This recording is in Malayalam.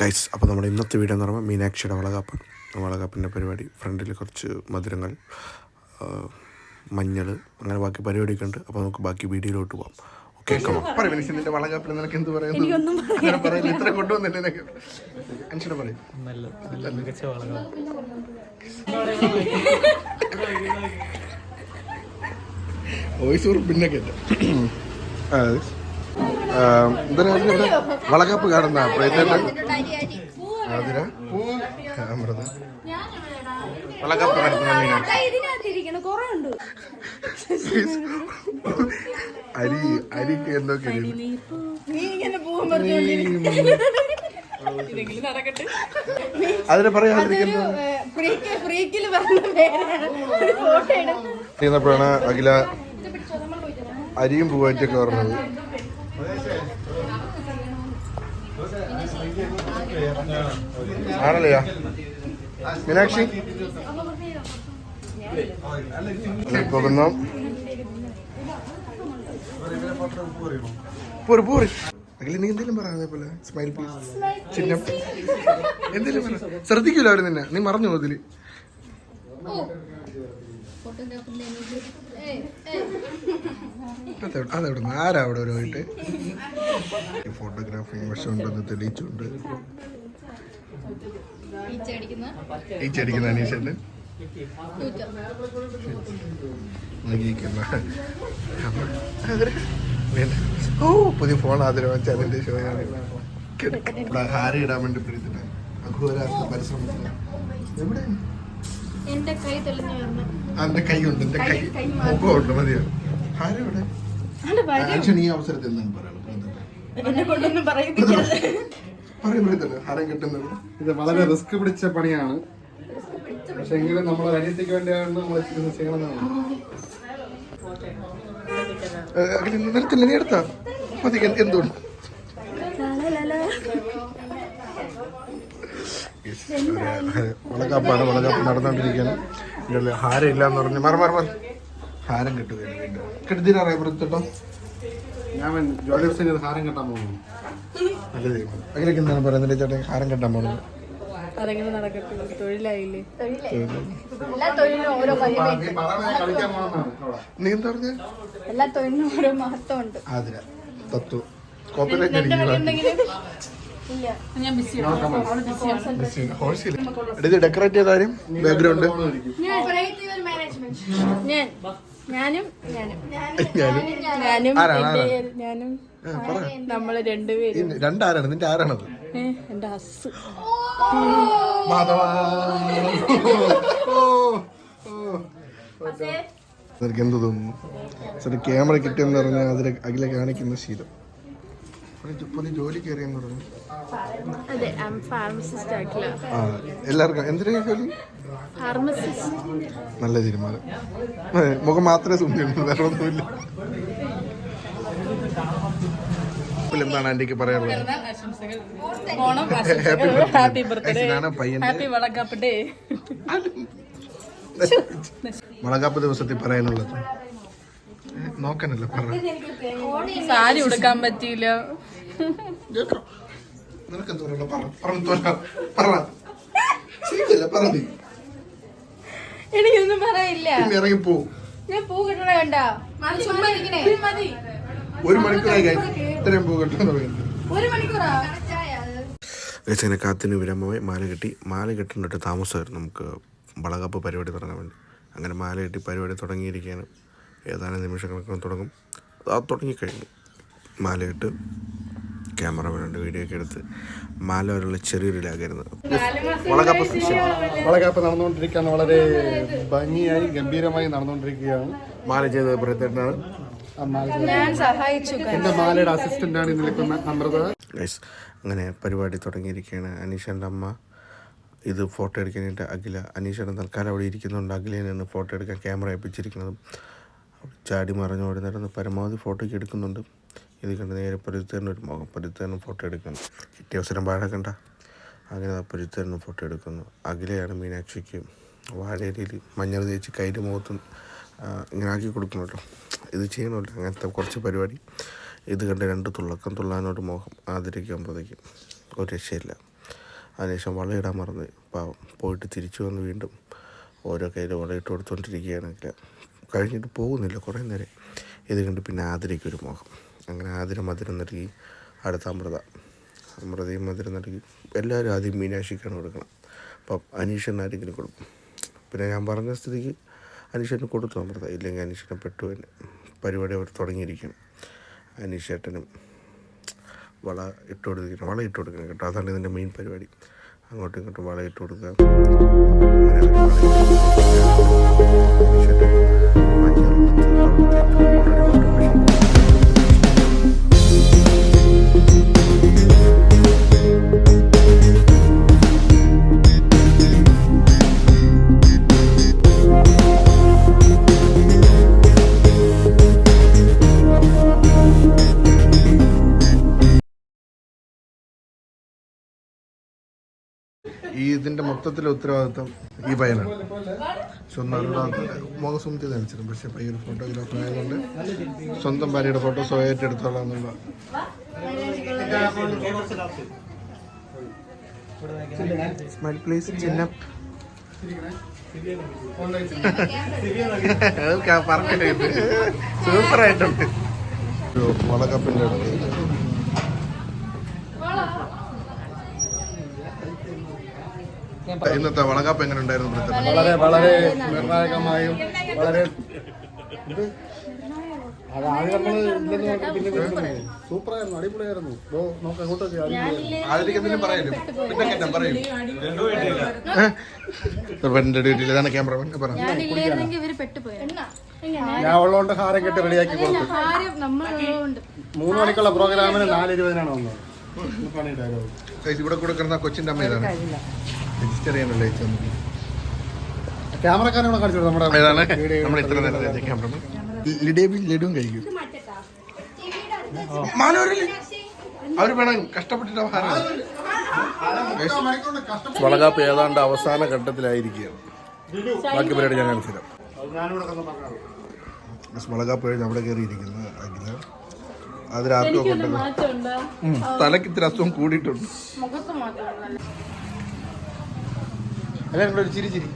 ഗൈസ് അപ്പോൾ നമ്മുടെ ഇന്നത്തെ വീഡിയോ എന്ന് പറയുമ്പോൾ മീനാക്ഷിയുടെ വളകാപ്പ് വളകാപ്പിന്റെ പരിപാടി. ഫ്രണ്ടിൽ കുറച്ച് മധുരങ്ങൾ മഞ്ഞൾ അങ്ങനെ ബാക്കി പരിപാടിയൊക്കെ ഉണ്ട്. അപ്പോൾ നമുക്ക് ബാക്കി വീഡിയോയിലോട്ട് പോകാം ഓക്കെ നിന്റെ വളകാപ്പിൽ നിനക്ക് എന്ത് പറയുന്നു? ഇത്ര കൊണ്ടുവന്നില്ല നിനക്ക്? അനുഷ്ഠ പറയും. നല്ല നല്ല മികച്ച എന്തായാലും വളകാപ്പ് കാണുന്ന അമൃത വളകാപ്പ് നടത്തുന്ന അരി അരിക്ക് എന്തൊക്കെ അതിനെ പറയാതിരിക്കുന്ന ഫ്രീക്കിൽ പറഞ്ഞ പേരാണ്. ഫോട്ടോ എടുക്കും ചെയ്യുന്നപ്പോഴാണ് അഖില അരിയും പൂവായിട്ടൊക്കെ പറഞ്ഞത്. ആണല്ലയാ? മീനാക്ഷി? പോകുന്നു. പോര് പോര്. അഖില നീ എന്തെങ്കിലും പറ അതേപോലെ സ്മൈൽ പ്ലീസ് ചിഹ്നം. എന്തെങ്കിലും പറ. ശ്രദ്ധിക്കൂല അവർ നിന്നെ? നീ മറന്നു അതിൽ അതെവിടെ ആരാ അവിടെ ഒരു പോയിട്ട്? ഫോട്ടോഗ്രാഫി വശമുണ്ടെന്ന് തെളിയിച്ചുകൊണ്ട് ഈ ചെടിക്കുന്ന അനീഷന്റെ. ഓ പുതിയ ഫോൺ ആദരവാച്ച വെച്ച അതിന്റെ ഷോയാണ് ഹാരി ഇടാൻ വേണ്ടി അഘോരാർത്ഥ പരിശ്രമത്തിന് എവിടെ? എന്റെ കൈ തെളിഞ്ഞു അതിന്റെ കൈ ഉണ്ട് എന്റെ കൈ. മുഖമുണ്ട് മതിയോ? ഹാരി ഇവിടെ ആക്ഷൻ ഈ അവസരത്തിൽ എന്താണ് പറയുന്നത്? എന്നെ കൊണ്ടൊന്നും പറയിപ്പിക്കരുത്. കിട്ടുന്നത്. ഇത് വളരെ റിസ്ക് പിടിച്ച പണിയാണ്. പക്ഷെ എങ്കിലും നമ്മൾ അനിയത്തിക്ക് വേണ്ടിയാണ് നമ്മൾ ചെയ്യണമെന്നാണ് നിർത്തില്ല നീ എടുത്താ? മതി എന്ത് എന്തുകൊണ്ട്? നടന്നുകൊണ്ടിരിക്കുകയാണ് ഇതിൽ ഹാരം ഇല്ല എന്ന് പറഞ്ഞ് മറ മറ മറ. ഹാരം കിട്ടുകയാണ് കിട്ടുതീരാറായി പുറത്തിട്ടോ ഞാൻ ഹാരം കെട്ടാൻ പോകുന്നു. നല്ല ദൈവം അതിലേക്ക് എന്താണ് പറയുന്നത്? ചേട്ടൻ ഹാരം കെട്ടാൻ പോകുന്നത്. അതെങ്ങനെ നടക്കട്ടെ? തൊഴിലായില്ലേ? എല്ലാ തൊഴിലിനും ഓരോ നീ എന്താ പറഞ്ഞ? എല്ലാ തൊഴിലിനും തത്വ. കോപ്പിറൈറ്റ് ഡെക്കറേറ്റ് ചെയ്താലും ബാക്ക്ഗ്രൗണ്ട് മാനേജ്മെന്റ് ഞാൻ. ഞാനും ഞാനും. ഞാനും ഞാനും നമ്മൾ രണ്ടുപേരും. രണ്ടാരാണ് നിന്റെ ആരാണത്? എന്റെ ഹസ് എന്ത് തോന്നുന്നു സാർ ക്യാമറ കിട്ടിയെന്ന് പറഞ്ഞാൽ അതിൽ അഖില കാണിക്കുന്ന ശീലം. പുള്ളി ജോലി കയറിയെന്ന് പറഞ്ഞു. അതെ ഫാർമസിസ്റ്റ് ആ എല്ലാവർക്കും എന്തിനാ ജോലി? ഫാർമസിസ്റ്റ് നല്ല തീരുമാനം. മുഖം മാത്രമേ സുന്ദരിയുള്ളൂ വേറെ ഒന്നുമില്ല. എന്താണ് ആന്റിക്ക് പറയാനുള്ളത്. ഹാപ്പി ബർത്ത്ഡേ മുളകാപ്പ് ദിവസത്തിൽ പറയാനുള്ളത്. നോക്കാനല്ല പറ സാരി ഉടുക്കാൻ പറ്റിയില്ല. എനിക്കൊന്നും പറയില്ല. ഞാൻ പൂ കിട്ടണ കണ്ട? ഒരു മണിക്കൂറായി ഇത്രയും പൂ കിട്ടുമെന്ന് പറയുന്നത് ഒരു മണിക്കൂറാ? അങ്ങനെ കാത്തിന് വിരമമായി. മാല കെട്ടി. മാല കെട്ടുന്നിട്ട് താമസമായിരുന്നു നമുക്ക്. വളകപ്പ് പരിപാടി തുടങ്ങാൻ വേണ്ടി. അങ്ങനെ മാല കെട്ടി പരിപാടി തുടങ്ങിയിരിക്കുകയാണ്. ഏതാനും നിമിഷങ്ങൾക്കും തുടങ്ങും. അത് തുടങ്ങിക്കഴിഞ്ഞു. മാലയിട്ട് കെട്ട് ക്യാമറ വേണ്ട വീഡിയോ ഒക്കെ എടുത്ത് മാല വരെയുള്ള ചെറിയൊരു ലാഗായിരുന്നു വളകാപ്പ് വളകാപ്പ് നടന്നുകൊണ്ടിരിക്കുകയാണ്. വളരെ ഭംഗിയായി ഗംഭീരമായി നടന്നുകൊണ്ടിരിക്കുകയാണ്. മാല ചെയ്തത് സഹായിച്ചു എന്റെ മാലയുടെ അസിസ്റ്റന്റ് ആണ് നിൽക്കുന്ന അമൃത ഗൈസ് അങ്ങനെ പരിപാടി തുടങ്ങിയിരിക്കുകയാണ്. അനീഷന്റെ അമ്മ ഇത് ഫോട്ടോ എടുക്കാനായിട്ട് അഖില അനീഷയുടെ തൽക്കാലം അവിടെ ഇരിക്കുന്നുണ്ട്. അഖിലയിൽ നിന്ന് ഫോട്ടോ എടുക്കാൻ ക്യാമറ ഏൽപ്പിച്ചിരിക്കുന്നതും ചാടി മറിഞ്ഞ് ഓടി നടന്ന് പരമാവധി ഫോട്ടോയ്ക്ക് എടുക്കുന്നുണ്ട്. ഇത് കണ്ട് നേരെ പൊരുത്തേറിന് ഒരു മുഖം പൊരുത്തേറിന് ഫോട്ടോ എടുക്കുന്നു. കിട്ടിയ അവസരം പാഴാക്കണ്ട അങ്ങനെ ആ പൊരുത്തേറിന് ഫോട്ടോ എടുക്കുന്നു. അഖിലയാണ് മീനാക്ഷിക്ക് വാഴയിലയിൽ മഞ്ഞൾ തേച്ച് കയ്യിൽ മുഖത്തും ഇങ്ങനെ ആക്കി കൊടുക്കണമല്ലോ ഇത് ചെയ്യണമല്ലോ അങ്ങനത്തെ കുറച്ച് പരിപാടി. ഇത് കണ്ട് രണ്ട് തുള്ളക്കം തുള്ളാനോട് മോഹം ആദരിക്കുമ്പോഴത്തേക്കും ഒരു രക്ഷയില്ല. അതിനുശേഷം വളയിടാൻ മറന്ന് പാവം പോയിട്ട് തിരിച്ചു വന്ന് വീണ്ടും ഓരോ കയ്യിൽ വളയിട്ട് കൊടുത്തുകൊണ്ടിരിക്കുകയാണെങ്കിൽ കഴിഞ്ഞിട്ട് പോകുന്നില്ല കുറേ നേരം. ഇത് കണ്ട് പിന്നെ ആതിരയ്ക്ക് ഒരു മോഹം. അങ്ങനെ ആതിര മധുരം നൽകി അടുത്ത അമൃത. അമൃതയും മധുരം നൽകി. എല്ലാവരും ആദ്യം മീനാക്ഷിക്കാണ് കൊടുക്കണം. അപ്പം അനീഷൻ ആരെങ്കിലും കൊടുക്കും. പിന്നെ ഞാൻ പറഞ്ഞ സ്ഥിതിക്ക് അനീഷന് കൊടുത്തു അമൃത. ഇല്ലെങ്കിൽ അനീഷനെ പെട്ടു തന്നെ. പരിപാടി അവർ തുടങ്ങിയിരിക്കണം അനീഷേട്ടനും വള ഇട്ട് കൊടുത്തിരിക്കണം വള ഇട്ട് കൊടുക്കണം കേട്ടോ. അതാണ് ഇതിന്റെ മെയിൻ പരിപാടി. അങ്ങോട്ടും ഇങ്ങോട്ടും വള ഇട്ട് കൊടുക്കുക. അങ്ങനെ അവർ വള ഇട്ട് കൊടുക്കുക. ഈ ഇതിന്റെ മൊത്തത്തിലെ ഉത്തരവാദിത്വം ഈ പയ്യനാണ്. സ്വന്തം മുഖസുമുത്തി നനച്ചിരുന്നു പക്ഷെ പയ്യൊരു ഫോട്ടോഗ്രാഫർ ആയതുകൊണ്ട് സ്വന്തം ഭാര്യയുടെ ഫോട്ടോ സ്വയമായിട്ട് എടുത്തോളാം എന്നുള്ള സ്മൈൽ പ്ലീസ് ചിഹ്നം. പറഞ്ഞിട്ടുണ്ട് ഒരു മുളകപ്പിന്റെ അടുത്ത്. ഇന്നത്തെ വളകാപ്പ് എങ്ങനെ ഉണ്ടായിരുന്നു വളരെ വളരെ നിർണായകമായും വളരെ അത് ആദ്യം നമ്മൾ ഇല്ലെന്ന് നോക്കി പിന്നെ പിന്നെ സൂപ്പറായിരുന്നു അടിപൊളിയായിരുന്നു. അങ്ങോട്ടൊക്കെ ഡ്യൂട്ടിയിൽ ഇതാണ് ക്യാമറമാൻ. ഞാൻ ഉള്ളതുകൊണ്ട് ഹാരം കെട്ട് റെഡിയാക്കി കൊടുത്തു. മൂന്ന് മണിക്കുള്ള പ്രോഗ്രാമിന് നാല് ഇരുപതിനാണ് വന്നത്. ഇവിടെ കൊടുക്കുന്ന കൊച്ചിന്റെ അമ്മ ഇതാണ്. രജിസ്റ്റർ ചെയ്യാനുള്ള കാണിച്ചു നമ്മുടെ നമ്മൾ ഇത്ര ലഡുവും കഴിക്കും. വേണം കഷ്ടപ്പെട്ടിട്ട് ആഹാരം വളകാപ്പ് ഏതാണ്ട് അവസാന ഘട്ടത്തിലായിരിക്കുകയാണ് ബാക്കി പരിപാടി ഞാൻ കാണിച്ചു തരാം വളകാപ്പ് കഴിഞ്ഞ് അവിടെ കയറിയിരിക്കുന്നത് അഖില. തലക്ക് ഇത്തിരി അസുഖം കൂടിയിട്ടുണ്ട്. എല്ലാവരും കൂടെ ഒരു ചിരി ചിരി.